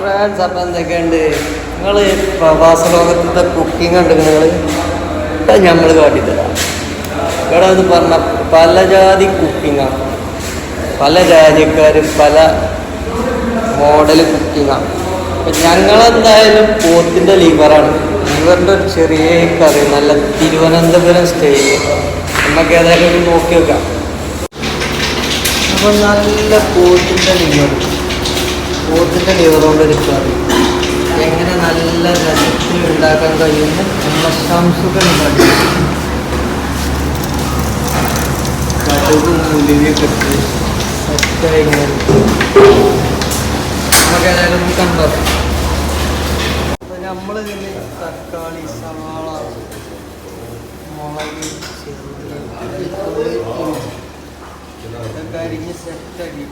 Friends അപ്പം എന്തൊക്കെയുണ്ട്? നിങ്ങൾ പ്രവാസ ലോകത്തിന്റെ കുക്കിംഗ് ഉണ്ട് നിങ്ങൾ നമ്മൾ കാട്ടിത്തരാം. ഇവിടെ എന്ന് പറഞ്ഞ പല ജാതി കുക്കിങ്ങാണ് പല രാജ്യക്കാരും പല മോഡൽ കുക്കിങ്ങാണ് അപ്പം ഞങ്ങളെന്തായാലും പോത്തിന്റെ ലിവറാണ് ലിവറിന്റെ ഒരു ചെറിയ കറി നല്ല തിരുവനന്തപുരം സ്റ്റൈൽ നമുക്ക് ഏതായാലും നോക്കി വെക്കാം അപ്പം നല്ല പോത്തിന്റെ ലിവർ പോത്തിന്റെ ലിവർ ഒരു കറി എങ്ങനെ നല്ല രസത്തിൽ ഉണ്ടാക്കാൻ കഴിയുന്ന ഉണ്ടാക്കി. കടുകും ഉലുവിയൊക്കെ നമ്മൾ തക്കാളി സവാള മുളക് ഇഞ്ചി. ഇതൊക്കെ അരിഞ്ഞ് സെറ്റാക്കി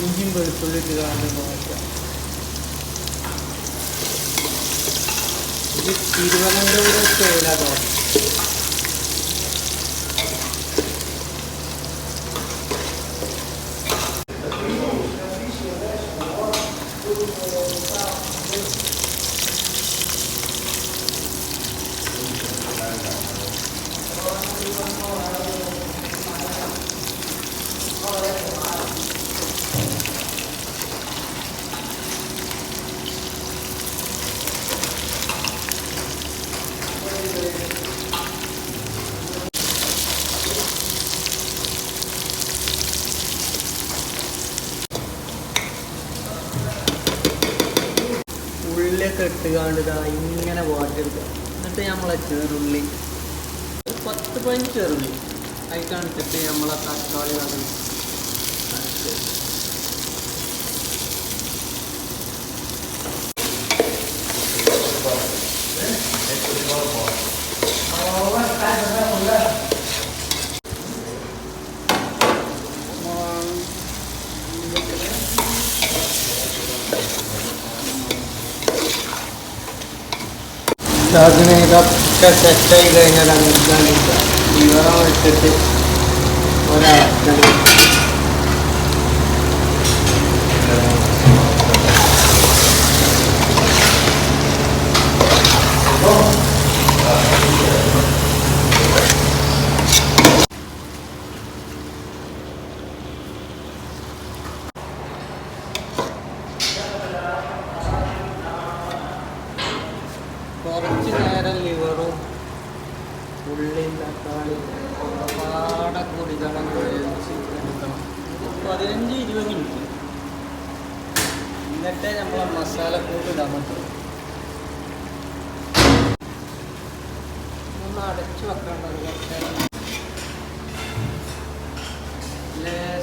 ഇഞ്ചിയും വെളുത്തുള്ളി ഇട്ട് കാണാൻ നോക്കാം ഇത് തിരുവനന്തപുരം സ്റ്റൈലാണോ ഉള്ളിയൊക്കെ ഇട്ട് കാണ്ടിതാ ഇങ്ങനെ വാട്ടെടുക്കുക എന്നിട്ട് നമ്മളെ ചെറുള്ളി. പത്ത് പതിനഞ്ച് ചെറുള്ളി. അതിൽ കാണിച്ചിട്ട് നമ്മളെ തക്കാളി കാണും അതിന് ഇതൊക്കെ സെറ്റായി കഴിഞ്ഞാൽ അങ്ങനെ ഇവറ വെച്ചിട്ട് ഒരാളെ കുറച്ച് നേരം ലിവറും ഒരുപാടെ കൂടി ഇതാണ് വേവിച്ച് എടുക്കണം പതിനഞ്ച് ഇരുപത് മിനിറ്റ്. എന്നിട്ടേ നമ്മൾ മസാല കൂട്ട് ഇടാൻ പറ്റും. ഒന്ന് അടച്ചു കുറച്ച് ലേശം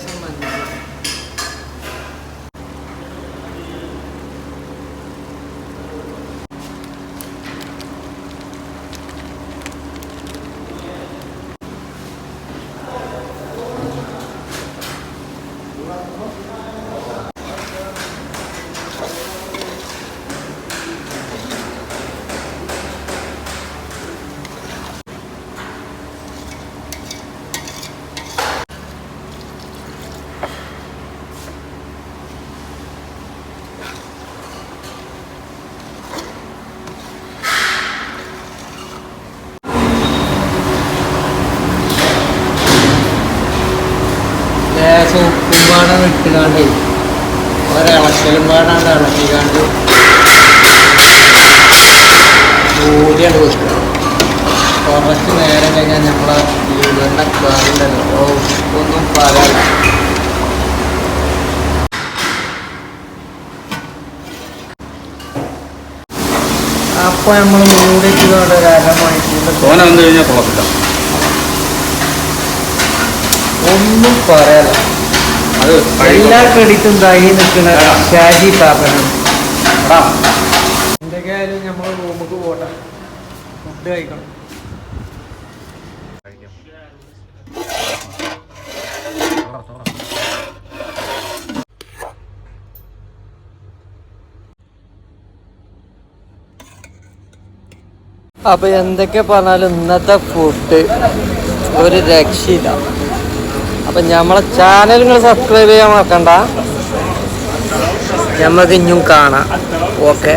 ഉപ്പും പാടം ഇട്ടുകാണ്ട് ഒരിളക്കലും പാടാണ്ട് ഇളക്കിക്കാണ്ട് ജോലിയാണ് വെക്കുക കുറച്ച് നേരം കഴിഞ്ഞാൽ നമ്മളെ വീടുകളുടെ കാറുണ്ടല്ലോ ഒന്നും പറയാല്ല അപ്പോൾ നമ്മൾ മൂടിയിട്ട് കൊണ്ട് ഒരു അരമണിക്കൂർ തോന വന്നു കഴിഞ്ഞാൽ കുഴപ്പമില്ല ഒന്നും പറയാല്ല. അത് എല്ലാ ക്രെഡിറ്റും തൈ നിൽക്കുന്ന. ഷാജി താപനം ആ എന്തൊക്കെയായാലും നമ്മൾ റൂമുക്ക് പോട്ടെ. ഫുഡ് കഴിക്കണം. അപ്പോൾ എന്തൊക്കെ പറഞ്ഞാലും ഇന്നത്തെ ഫുഡ് ഒരു രക്ഷയില്ല. അപ്പം നമ്മളെ ചാനൽ നിങ്ങൾ സബ്സ്ക്രൈബ് ചെയ്യാൻ മറക്കണ്ട. നമ്മൾക്ക് ഇനിയും കാണാം. ഓക്കെ